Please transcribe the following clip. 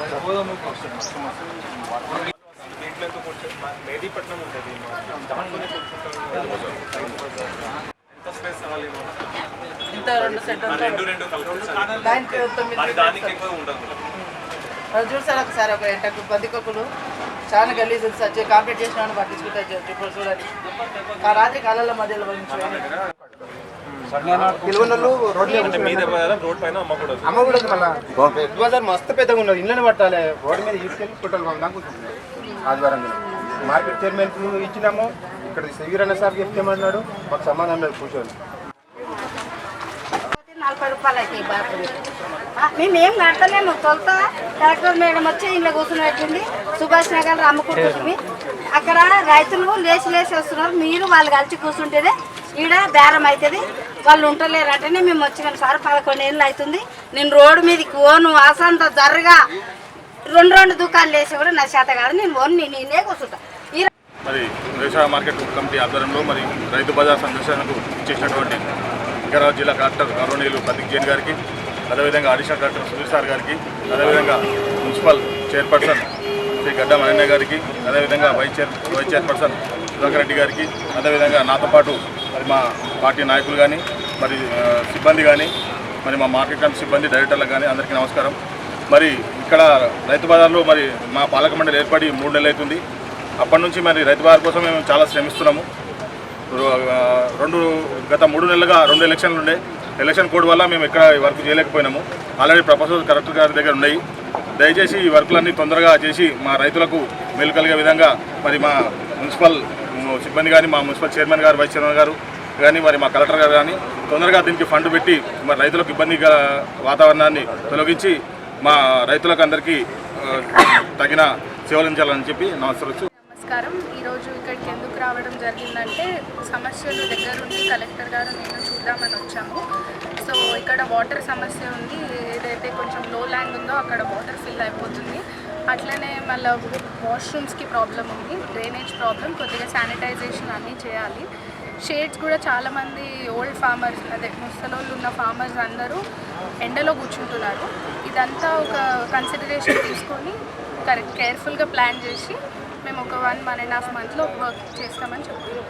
దీంట్లో రెండు ఒకసారి ఒక ఎంటకు బతికొకలు చాలా గల్లీ వచ్చి కాంప్లీట్ చేసిన పట్టించుకుంటారు చూడాలి ఆ రాత్రి కాలాల మధ్యలో అమ్మకూడదు మస్తు పెద్దగా ఉన్నది ఇళ్ళని పట్టాలి. రోడ్డు మీద తీసుకెళ్ళి పెట్రోల్ కూర్చుంటున్నాం ఆదివారం మార్కెట్ చైర్మన్ ఇచ్చినాము. ఇక్కడ శివీరన్న సార్ చెప్తేమన్నాడు మాకు సంబంధం లేదు కూర్చొని నలభై రూపాయలు అయితే మేము ఏం కడతలేము తొలత. కలెక్టర్ మేడం వచ్చి ఇంట్లో కూర్చుని పెట్టింది. సుభాష్ నగర్ అమ్ముకుంటుంది అక్కడ రైతులు లేచి లేచి వస్తున్నారు. మీరు వాళ్ళు కలిసి కూర్చుంటేనే ఈడ బేరం అవుతుంది. వాళ్ళు ఉంటలేరు మేము వచ్చినాం. సార్ పదకొండు ఏళ్ళు అవుతుంది. నేను రోడ్డు మీదకి ఓను అసంత జరగా రెండు రెండు దుకాణాలు వేసి కూడా నా చేత కాదు. నేను ఓన్ నేనే కూర్చుంటా. మరి వ్యవసాయ మార్కెట్ కమిటీ ఆధ్వర్యంలో మరి రైతు బజార్ సందర్శనకు చేసినటువంటి వికారాబాద్ జిల్లా కలెక్టర్ గౌరవనీయులు ప్రతీక్ జైన్ గారికి అదేవిధంగా అడిషనల్ కలెక్టర్ సుధీర్ సార్ గారికి అదేవిధంగా మున్సిపల్ చైర్పర్సన్ శ్రీ గడ్డ మహేంద్ర గారికి అదేవిధంగా vice chair vice chairperson Sudhakar Reddy గారికి అదేవిధంగా నాతో పాటు మరి మా పార్టీ నాయకులు కానీ మరి సిబ్బంది కానీ మరి మా మార్కెట్ కమిటీ సిబ్బంది డైరెక్టర్లకు కానీ అందరికీ నమస్కారం. మరి ఇక్కడ రైతు బజార్లో మరి మా పాలక మండలి ఏర్పడి మూడు నెలలు అవుతుంది అప్పటి నుంచి మరి రైతు బజార్ కోసం మేము చాలా శ్రమిస్తున్నాము. రెండు గత మూడు నెలలుగా రెండు ఎలక్షన్లు ఉండే. ఎలక్షన్ కోడ్ వల్ల మేము ఎక్కడ ఈ వర్క్ చేయలేకపోయినాము. ఆల్రెడీ ప్రపోజల్ కలెక్టర్ గారి దగ్గర ఉన్నాయి. దయచేసి ఈ వర్కులన్నీ తొందరగా చేసి మా రైతులకు మేలు కలిగే విధంగా మరి మా మున్సిపల్ సిబ్బంది కానీ మా మున్సిపల్ చైర్మన్ గారు వైస్ చైర్మన్ గారు కానీ మరి మా కలెక్టర్ గారు కానీ తొందరగా దీనికి ఫండ్ పెట్టి మరి రైతులకు ఇబ్బందిగా వాతావరణాన్ని తొలగించి మా రైతులకు అందరికీ తగిన సేవలించాలని చెప్పి నమస్కరించు నమస్కారం. ఈరోజు ఇక్కడికి ఎందుకు రావడం జరిగిందంటే సమస్యలు దగ్గరుండి కలెక్టర్ గారు నేను చూద్దామని వచ్చాము. సో ఇక్కడ వాటర్ సమస్య ఉంది. ఏదైతే కొంచెం లో ల్యాండ్ ఉందో అక్కడ వాటర్ ఫిల్ అయిపోతుంది. అట్లనే మళ్ళీ వాష్రూమ్స్కి ప్రాబ్లం ఉంది డ్రైనేజ్ ప్రాబ్లం కొద్దిగా శానిటైజేషన్ అన్నీ చేయాలి. షేడ్స్ కూడా చాలామంది ఓల్డ్ ఫార్మర్స్ అదే ముసలోళ్ళు ఉన్న ఫార్మర్స్ అందరూ ఎండలో కూర్చుంటున్నారు. ఇదంతా ఒక కన్సిడరేషన్ తీసుకొని కరెక్ట్ కేర్ఫుల్గా ప్లాన్ చేసి మేము ఒక వన్ వన్ అండ్ హాఫ్ మంత్లో వర్క్ చేస్తామని చెప్తున్నాం.